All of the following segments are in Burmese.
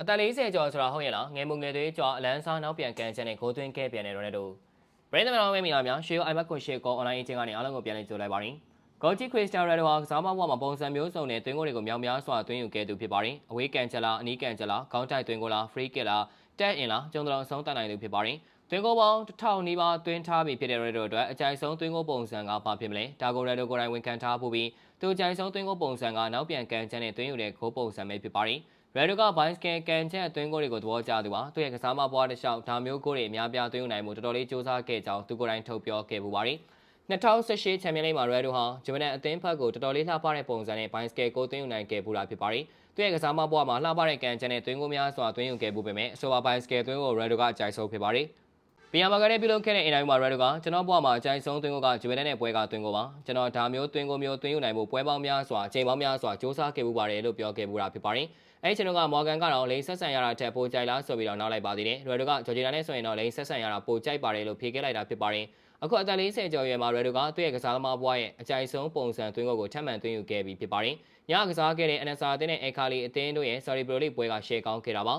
အသက်40ကျော်ဆိုတာဟုတ်ရဲ့လားငယ်မငယ်သေးကျော်အလန်းစားနောက်ပြန်ကန်ချက်နဲ့ဂိုးသွင်းခဲ့ပြန်တဲ့ရိုနယ်ဒိုဘရိန်သမန်တော်ဝဲမီလာများရှေးအိုင်မက်ကွန်ရှေကောအွန်လိုင်းအချင်းကနေအားလုံးကိုပြန်လည်ကြိုလိုက်ပါရင်ဂေါ်ဂျီခရစ်စတန်ရိုနယ်ဒိုဟာကစားမဘွားမှာပုံစံမျိုးစုံနဲ့သွင်းကိုတွေကိုမြောင်များစွာသွင်းယူခဲ့သူဖြစ်ပါတယ်အဝေးကန်ချက်လားအနီးကန်ချက်လားခေါင်းတိုက်သွင်းကိုလားဖရီးကစ်လားတက်အင်လားကျုံတော်အဆုံးတတ်နိုင်သူဖြစ်ပါတယ်သွင်းကိုပေါင်းတစ်ထောင်နီးပါးသွင်းထားပြီးဖြစ်တဲ့ရိုနယ်ဒိုအတွက်အကြိုက်ဆုံးသွင်းကိုပုံစံကဘာဖြစ်မလဲဒါကိုရိုနယ်ဒိုကိုယ်တိုင်ဝန်ခံထားဖို့ပြီးသူအကြိုက်ဆုံးသွင်းကိုပုံစံကနောက်ပြန်ကန်ချက်နဲ့သွင်းယူတဲ့ဂိုးပုံစံပဲဖြစ်ပါတယ် ရယ်ဒိုကဘိုင်းစကန်ကန်ချက်အတွင်းကိုတွေကိုသဘောကျသူပါသူရဲ့ကစားမဘွားတစ်လျှောက်ဒါမျိုးကိုတွေအများပြားသွင်းယူနိုင်မှုတော်တော်လေးစူးစမ်းခဲ့ကြောင်းသူကိုယ်တိုင်ထုတ်ပြောခဲ့ပူပါတယ်2018ချန်ပီယံလိမှာရယ်ဒိုဟာဂျမန်အသင်းဖက်ကိုတော်တော်လေးလှပတဲ့ပုံစံနဲ့ဘိုင်းစကန်ကိုသွင်းယူနိုင်ခဲ့ပူတာဖြစ်ပါတယ်သူရဲ့ကစားမဘွားမှာလှပတဲ့ကန်ချက်နဲ့သွင်းကိုများစွာသွင်းယူခဲ့ပူပေမဲ့အဆိုပါဘိုင်းစကန်သွင်းကိုရယ်ဒိုကအကြိုက်ဆုံးဖြစ်ပါတယ် ပီယာမာကလည်းပြုလုပ်ခဲ့တဲ့အင်တာဗျူးမှာရယ်ဒိုကကျွန်တော်ဘွားမှာအကြိုက်ဆုံးသွင်းကိုကဂျမန်နဲ့ပွဲကသွင်းကိုပါကျွန်တော်ဒါမျိုးသွင်းကိုမျိုးသွင်းယူနိုင်မှုပွဲပေါင်းများစွာအချိန်ပေါင်းများစွာစူးစမ်းခဲ့ပူပါတယ်လို့ပြောခဲ့ပူတာဖြစ်ပါတယ်အဲ့ကျွန်တော်ကမော်ဂန်ကတော့လိန်ဆက်ဆန်ရတာထက်ပိုကြိုက်လားဆိုပြီးတော့နောက်လိုက်ပါသေးတယ်ရယ်ဒိုကဂျော်ဂျီနာနဲ့ဆိုရင်တော့လိန်ဆက်ဆန်ရတာပိုကြိုက်ပါတယ်လို့ဖြေခဲ့လိုက်တာဖြစ်ပါတယ်အခုအသက်40ကျော်ရွယ်မှာရယ်ဒိုကသူ့ရဲ့ကစားသမားဘွားရဲ့အကြိုက်ဆုံးပုံစံသွင်းကိုကိုထပ်မံသွင်းယူခဲ့ပြီးဖြစ်ပါတယ်ညကစားခဲ့တဲ့ NSR အသင်းနဲ့ Ekali အသင်းတို့ရဲ့ Sorry Pro League ပွဲကရှယ်ကောင်းခဲ့တာပါ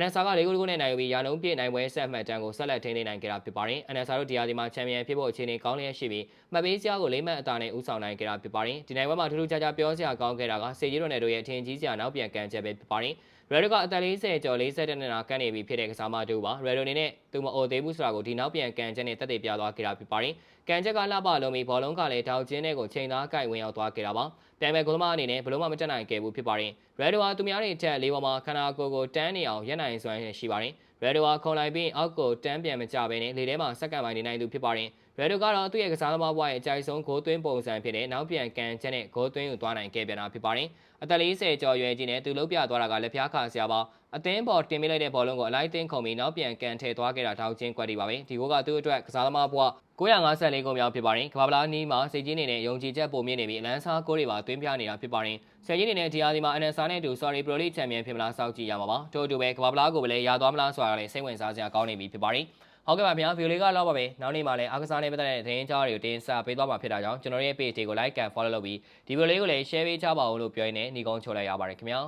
NSR က၄ဂိုးကိုနဲ့နိုင်ယူပြီးရာနှုန်းပြည့်နိုင်ပွဲဆက်မှတ်တမ်းကိုဆက်လက်ထိန်းသိမ်းနိုင်ခဲ့တာဖြစ်ပါတယ်။ NSR တို့ဒီယာဒီမှာချန်ပီယံဖြစ်ဖို့အခြေအနေကောင်းလျက်ရှိပြီးမှတ်ပေးစရာကိုလေးမှတ်အသာနဲ့ဦးဆောင်နိုင်ခဲ့တာဖြစ်ပါတယ်။ဒီနိုင်ပွဲမှာထူးထူးခြားခြားပြောစရာကောင်းခဲ့တာကစေကြီးရိုနယ်တို့ရဲ့အထင်ကြီးစရာနောက်ပြန်ကန်ချက်ပဲဖြစ်ပါတယ်။ Red ကအသက်40ကျော်40တက်နေတာကန်နေပြီဖြစ်တဲ့ကစားမတူပါ Red အနေနဲ့သူမအိုသေးဘူးဆိုတာကိုဒီနောက်ပြန်ကန်ချက်နဲ့တက်တည်ပြသွားခဲ့တာဖြစ်ပါတယ်။ကန်ချက်ကလှပလုံးပြီးဘောလုံးကလည်းတောက်ကျင်းတဲ့ကိုချိန်သားကိုက်ဝင်ရောက်သွားခဲ့တာပါ။ပြိုင်မဲ့ဂိုးသမားအနေနဲ့ဘလုံးမမတက်နိုင်ခဲ့ဘူးဖြစ်ပါတယ်။ Red ဟာသူများတွေထက်လေးပေါ်မှာခန္ဓာကိုယ်ကိုတန်းနေအောင်ရက်နိုင်စွမ်းရှိပါတယ်။ Red ဟာခုံလိုက်ပြီးအောက်ကိုတန်းပြန်မကြဘဲနဲ့လေထဲမှာစက္ကန့်ပိုင်းနေနိုင်သူဖြစ်ပါတယ်။ Red ကတော့သူ့ရဲ့ကစားသမားဘဝရဲ့အကြိုက်ဆုံးဂိုးသွင်းပုံစံဖြစ်တဲ့နောက်ပြန်ကန်ချက်နဲ့ဂိုးသွင်းယူသွားနိုင်ခဲ့ပြန်တာဖြစ်ပါတယ်။အသက်40ကျော်ရွယ်ကြီးနဲ့သူလုံးပြသွားတာကလက်ဖျားခါဆရာပါအသင်းပေါ်တင်မိလိုက်တဲ့ဘောလုံးကိုအလိုက်တင်းခုံပြီးနောက်ပြန်ကန်ထည့်သွားခဲ့တာထောက်ချင်းကွက်တီပါပဲဒီဂိုးကသူ့အတွက်ကစားသမားဘဝ954ဂိုးမြောက်ဖြစ်ပါတယ်ကမ္ဘာပလားနီးမှာစိတ်ကြီးနေနဲ့ယုံကြည်ချက်ပုံမြင့်နေပြီးအလန်းစားကိုးတွေပါသွင်းပြနေတာဖြစ်ပါတယ်ဆယ်ကြီးနေနဲ့ဒီဟာဒီမှာ NSR နဲ့အတူ Sorry Pro League Champion ဖြစ်မလားစောင့်ကြည့်ရမှာပါထို့အတူပဲကမ္ဘာပလားကိုပဲလည်းရသွားမလားဆိုတာလည်းစိတ်ဝင်စားစရာကောင်းနေပြီဖြစ်ပါတယ် ဟုတ်ကဲ့ပါဗျာဗီဒီယိုလေးကတော့ပါပဲနောက်နေ့မှလည်းအားကစားနဲ့ပတ်သက်တဲ့သတင်းကြားတွေကိုတင်ဆက်ပေးသွားမှာဖြစ်တာကြောင့်ကျွန်တော်ရဲ့ page တွေကို like and follow လုပ်ပြီးဒီဗီဒီယိုလေးကိုလည်း share ပေးကြပါဦးလို့ပြောရင်းနဲ့ညီကုန်းချိုလိုက်ရပါတယ်ခင်ဗျာ